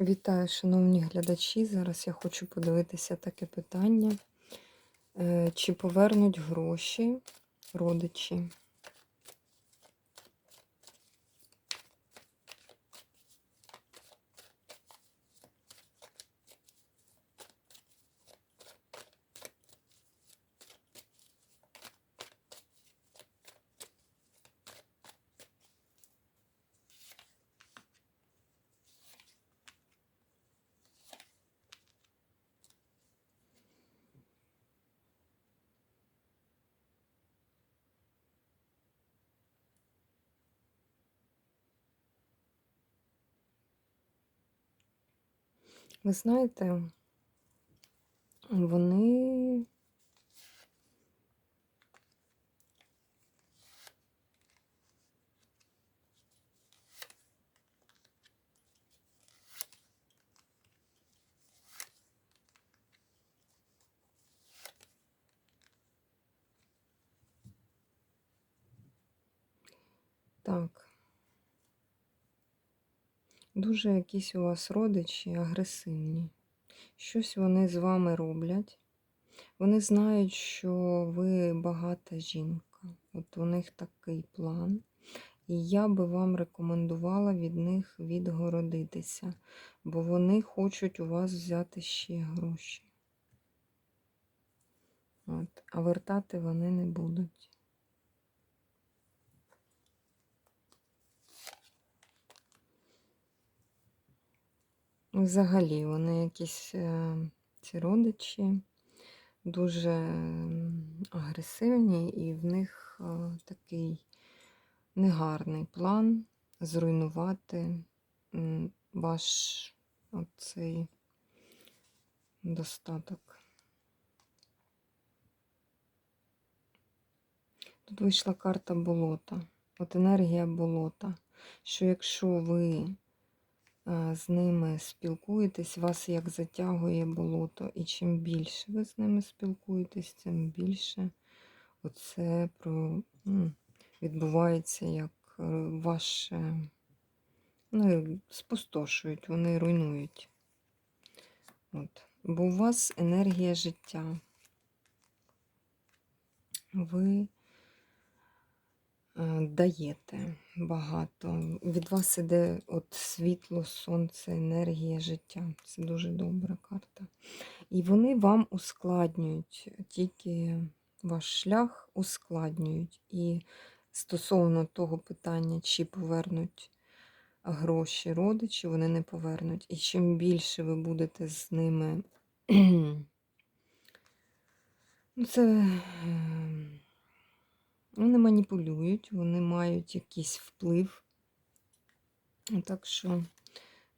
Вітаю, шановні глядачі. Зараз я хочу подивитися таке питання. Е, Чи повернуть гроші родичі? Ви знаєте, вони так. Дуже якісь у вас родичі агресивні. Щось вони з вами роблять. Вони знають, що ви багата жінка. От у них такий план. І я би вам рекомендувала від них відгородитися, бо вони хочуть у вас взяти ще гроші. От. А вертати вони не будуть. Взагалі, вони якісь е, ці родичі дуже агресивні, і в них е, такий негарний план зруйнувати ваш оцей достаток. Тут вийшла карта болота, от енергія болота, що якщо ви з ними спілкуєтесь, вас як затягує болото, і чим більше ви з ними спілкуєтесь, тим більше оце про, відбувається як е, ваше, ну, спустошують, вони руйнують. От. Бо у вас енергія життя. Ви даєте багато. Від вас іде от світло, сонце, енергія життя. Це дуже добра карта. І вони вам ускладнюють, тільки ваш шлях ускладнюють. І стосовно того питання, чи повернуть гроші родичі, вони не повернуть. І чим більше ви будете з ними. Ну, це ем, вони маніпулюють, вони мають якийсь вплив. Так що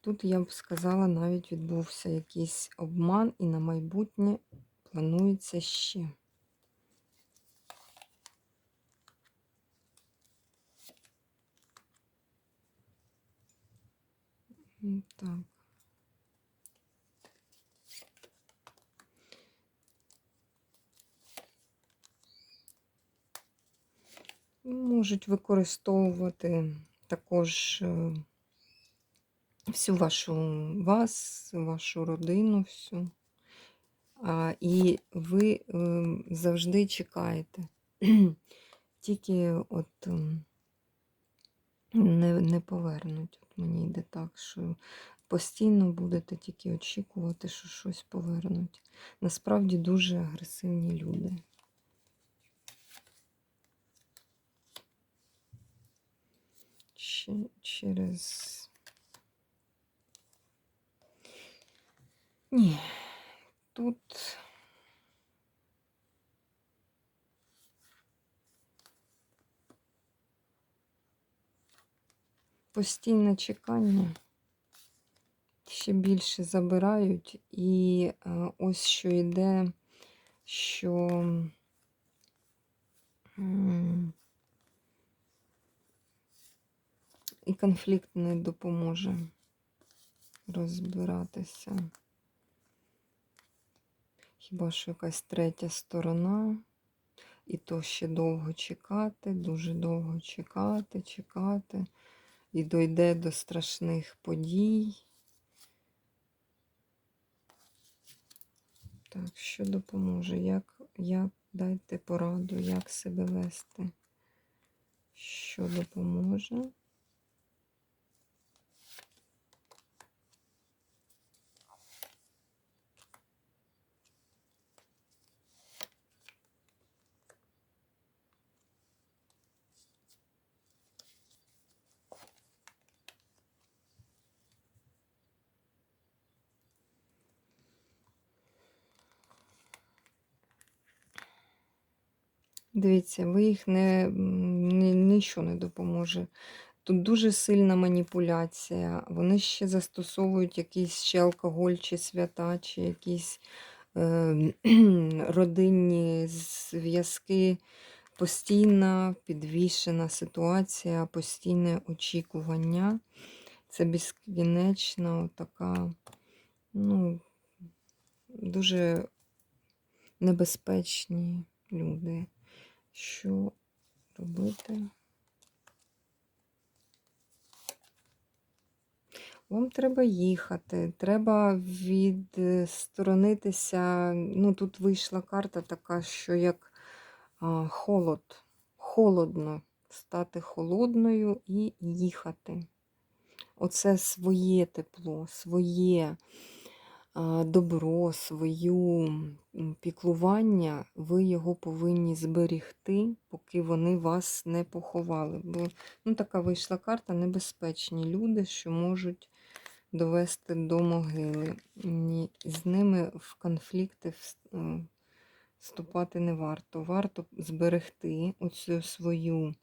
тут я б сказала, навіть відбувся якийсь обман, і на майбутнє планується ще. Так. Можуть використовувати також е, всю вашу вас, вашу родину, всю. І ви е, завжди чекаєте. Тільки от ем, не, не повернуть. От мені йде так, що постійно будете тільки очікувати, що щось повернуть. Насправді дуже агресивні люди. Через. Ні, тут. Постійне чекання ще більше забирають, і е, ось що йде, що І конфлікт не допоможе розбиратися. Хіба що якась третя сторона? І то ще довго чекати, дуже довго чекати, чекати, і дойде до страшних подій. Так, що допоможе? Як, як дайте пораду, як себе вести? Що допоможе? Дивіться, ви їх не, ні, нічого не допоможе. Тут дуже сильна маніпуляція. Вони ще застосовують якийсь ще алкоголь, чи свята, чи якісь е, родинні зв'язки. Постійна підвішена ситуація, постійне очікування. Це безкінечна така, ну, дуже небезпечні люди. Що робити? Вам треба їхати, треба відсторонитися. Ну, тут вийшла карта така, що як а, холод, холодно, стати холодною і їхати. Оце своє тепло, своє добро, свою піклування, ви його повинні зберігти, поки вони вас не поховали. Бо ну, така вийшла карта, небезпечні люди, що можуть довести до могили. Ні, з ними в конфлікти е, вступати не варто. Варто зберегти оцю свою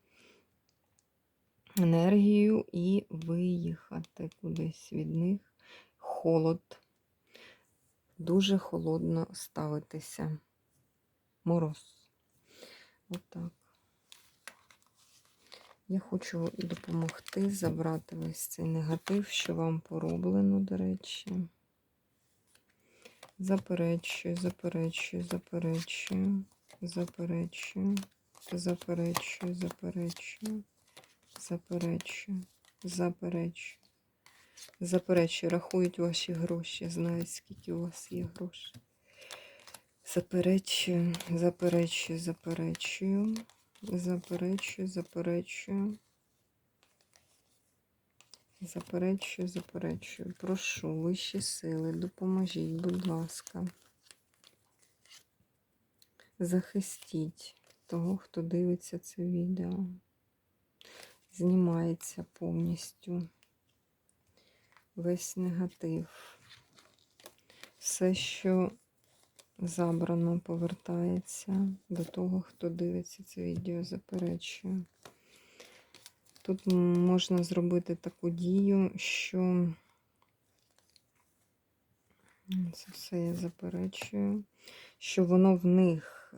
енергію і виїхати кудись від них. Холод. Дуже холодно ставитися. Мороз. Отак. Я хочу допомогти забрати весь цей негатив, що вам пороблено, до речі. Заперечую, заперечую, заперечую, заперечую, заперечую, заперечую, заперечую, заперечую. Заперечую, рахують ваші гроші, знають, скільки у вас є грошей. Заперечую, заперечую, заперечую, заперечую, заперечую. Заперечую, заперечую. Прошу, вищі сили, допоможіть, будь ласка. Захистіть того, хто дивиться це відео. Знімається повністю весь негатив. Все, що забрано, повертається до того, хто дивиться це відео, заперечую. Тут можна зробити таку дію, що це все я заперечую, що воно в них,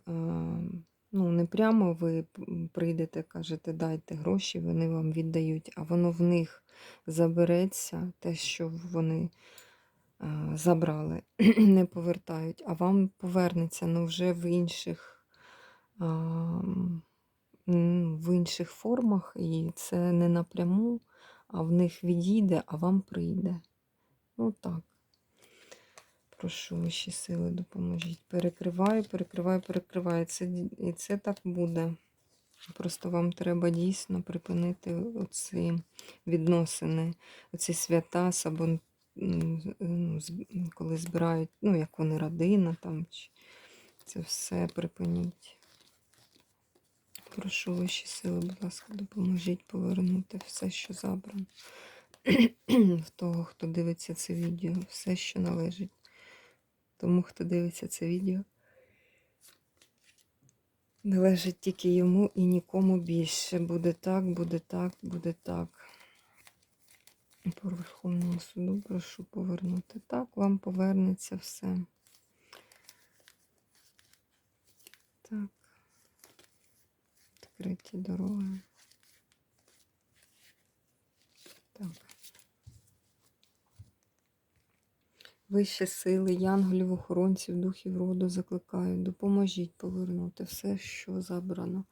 ну, не прямо ви прийдете, кажете, дайте гроші, вони вам віддають, а воно в них забереться, те, що вони забрали, не повертають, а вам повернеться, ну вже в інших. а, в інших формах, і це не напряму, а в них відійде, а вам прийде. Ну так. Прошу вищі сили, допоможіть. Перекриваю, перекриваю, перекриваю. Це, і це так буде. Просто вам треба дійсно припинити оці відносини, оці свята, сабон, м, ну, коли збирають, ну, як вони родина там. Це все припиніть. Прошу вищі сили, будь ласка, допоможіть повернути все, що забрано. В того, хто дивиться це відео, все, що належить тому, хто дивиться це відео. Належить тільки йому і нікому більше. Буде так, буде так, буде так. По Верховному суду прошу повернути. Так, вам повернеться все. Так. Відкриті дороги. Так. Вищі сили, янголів, охоронців, духів роду закликаю, допоможіть повернути все, що забрано.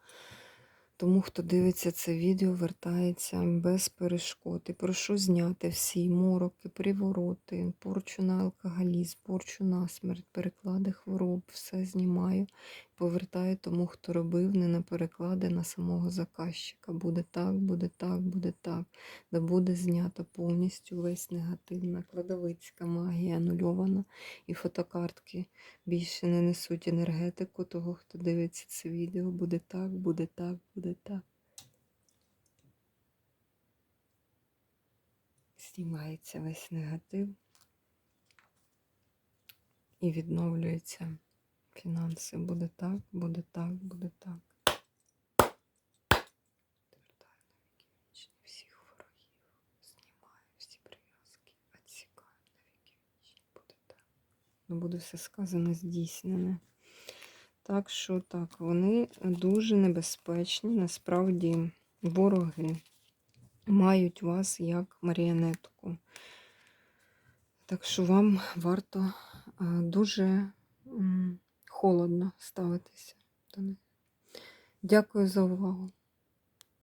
Тому, хто дивиться це відео, вертається без перешкод. І прошу зняти всі мороки, привороти, порчу на алкоголізм, порчу на смерть, переклади хвороб, все знімаю. Повертаю тому, хто робив, не на переклади на самого заказчика. Буде так, буде так, буде так. Да буде знято повністю весь негатив. Накладовицька магія анульована. І фотокартки більше не несуть енергетику того, хто дивиться це відео. Буде так, буде так, буде так. Знімається весь негатив і відновлюється фінанси. Буде так, буде так, буде так. Ну, буде все сказане, здійснене. Так що так, вони дуже небезпечні. Насправді вороги мають вас як маріонетку. Так що вам варто дуже холодно ставитися до них. Дякую за увагу.